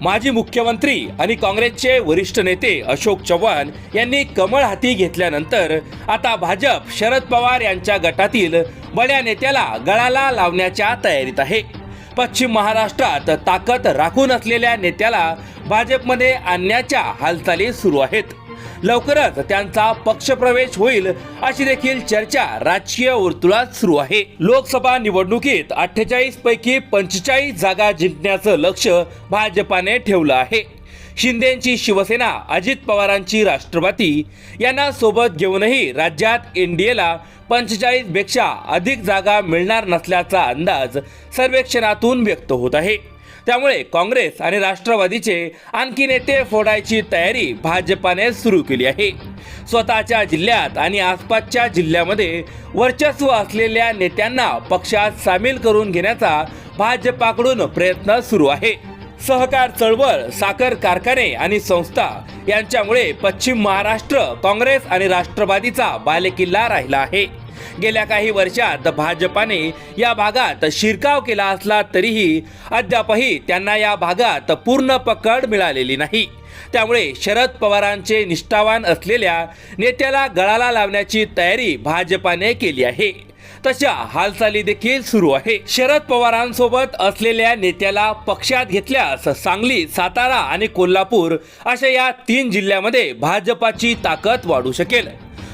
माजी मुख्यमंत्री आणि काँग्रेसचे वरिष्ठ नेते अशोक चव्हाण यांनी कमळ हाती घेतल्यानंतर आता भाजप शरद पवार यांच्या गटातील बड्या नेत्याला गळाला लावण्याच्या तयारीत आहे. पश्चिम महाराष्ट्रात ताकद राखून असलेल्या नेत्याला भाजपमध्ये आणण्याच्या हालचाली सुरू आहेत. लवकरच त्यांचा पक्षप्रवेश होईल अशी देखील चर्चा राजकीय वर्तुळात सुरू आहे. लोकसभा निवडणुकीत अठ्ठेचाळीस पैकी पंचेचाळीस जागा जिंकण्याचं लक्ष भाजपाने ठेवलं आहे. शिंदेची शिवसेना अजित पवारांची राष्ट्रवादी यांना सोबत घेऊनही राज्यात एनडीएला पंचेचाळीसपेक्षा अधिक जागा मिळणार नसल्याचा अंदाज सर्वेक्षणातून व्यक्त होत आहे. त्यामुळे काँग्रेस आणि राष्ट्रवादीचे आणखी नेते फोडायची तयारी भाजपाने सुरू केली आहे. स्वतःच्या जिल्ह्यात आणि आसपासच्या जिल्ह्यामध्ये वर्चस्व असलेल्या नेत्यांना पक्षात सामील करून घेण्याचा भाजपाकडून प्रयत्न सुरू आहे. सहकार चळवळ साखर कारखाने आणि संस्था यांच्यामुळे पश्चिम महाराष्ट्र काँग्रेस आणि राष्ट्रवादीचा बालेकिल्ला राहिला आहे. गेल्या काही वर्षात भाजपाने या भागात शिरकाव केला असला तरीही अद्यापही त्यांना या भागात पूर्ण पकड मिळालेली नाही. त्यामुळे शरद पवारांचे निष्ठावान असलेल्या नेत्याला गळाला लावण्याची तयारी भाजपाने केली आहे. तशा हालचाली देखील सुरू आहे. शरद पवारांसोबत असलेल्या नेत्याला पक्षात घेतल्यास सांगली सातारा आणि कोल्हापूर अशा या तीन जिल्ह्यामध्ये भाजपाची ताकद वाढू शकेल.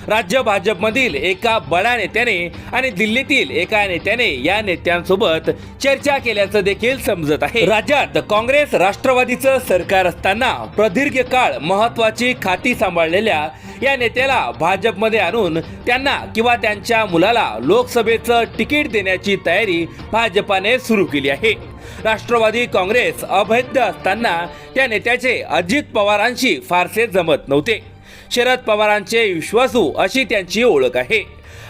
राज्य भाजपमधील एका बड्या नेत्याने आणि दिल्लीतील एका नेत्याने या नेत्यांसोबत चर्चा केल्याचं देखील समजत आहे. राज्यात काँग्रेस राष्ट्रवादीचं सरकार असताना प्रदीर्घ काळ महत्वाची खाती सांभाळलेल्या या नेत्याला भाजपमध्ये आणून त्यांना किंवा त्यांच्या मुलाला लोकसभेचं तिकीट देण्याची तयारी भाजपाने सुरू केली आहे. राष्ट्रवादी काँग्रेस अभेद्य असताना त्या नेत्याचे अजित पवारांशी फारसे जमत नव्हते. शरद पवारांचे विश्वासू अशी त्यांची ओळख आहे.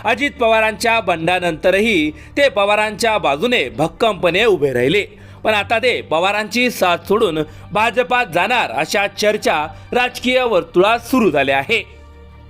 अजित पवारांच्या बंडानंतरही ते पवारांच्या बाजूने भक्कमपणे उभे राहिले. पण आता ते पवारांची साथ सोडून भाजपात जाणार अशा चर्चा राजकीय वर्तुळात सुरू झाल्या आहे.